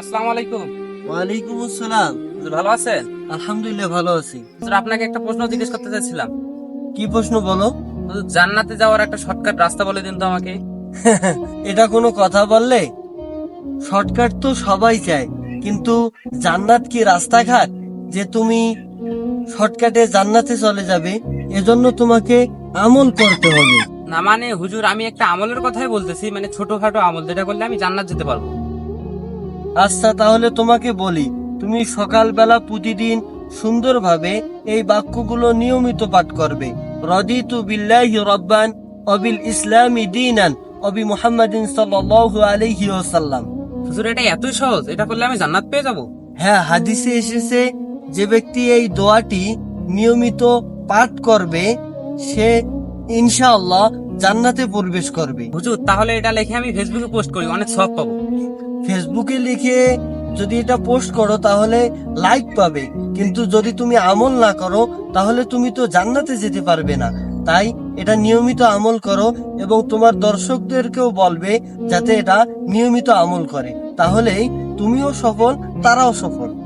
আসসালামু আলাইকুম। ওয়ালাইকুম আসসালাম। ভালো আছেন? আলহামদুলিল্লাহ ভালো আছি। আপনাকে একটা প্রশ্ন জিজ্ঞেস করতে চাইছিলাম। কি প্রশ্ন বলো? জান্নাতে যাওয়ার একটা শর্টকাট রাস্তা বলে দিন তো আমাকে। এটা কোনো কথা বললে? শর্টকাট তো সবাই চায় কিন্তু জান্নাত কি রাস্তাঘাট যে তুমি শর্টকাটে জান্নাতে চলে যাবে? এজন্য তোমাকে আমল করতে হবে। না মানে হুজুর আমি একটা আমলের কথাই বলতেছি মানে ছোটখাটো আমল যেটা করলে আমি জান্নাত যেতে পারব। আচ্ছা তাহলে তোমাকে বলি তুমি সকালবেলা প্রতিদিন সুন্দরভাবে এই বাক্যগুলো নিয়মিত পাঠ করবে। রদিতু বিল্লাহি রব্বান অবিল ইসলামি দিনান অবি মুহাম্মাদিন সাল্লাল্লাহু আলাইহি ওয়াসাল্লাম। হুজুর এটা এতই সহজ এটা করলে আমি জান্নাত পেয়ে যাব? হ্যাঁ হাদিসে এসেছে যে ব্যক্তি এই দোয়াটি নিয়মিত পাঠ করবে সে ইনশাআল্লাহ জান্নাতে প্রবেশ করবে। হুজুর তাহলে এটা লিখে আমি ফেসবুকে পোস্ট করি অনেক সব পাবো। ফেসবুকে লিখে যদি এটা পোস্ট করো তাহলে লাইক পাবে। কিন্তু যদি তুমি আমল না করো তাহলে তুমি তো জান্নাতে যেতে পারবে না। তাই এটা নিয়মিত আমল করো এবং তোমার দর্শকদেরকেও বলবে যাতে এটা নিয়মিত আমল করে। তাহলেই তুমিও সফল তারাও সফল।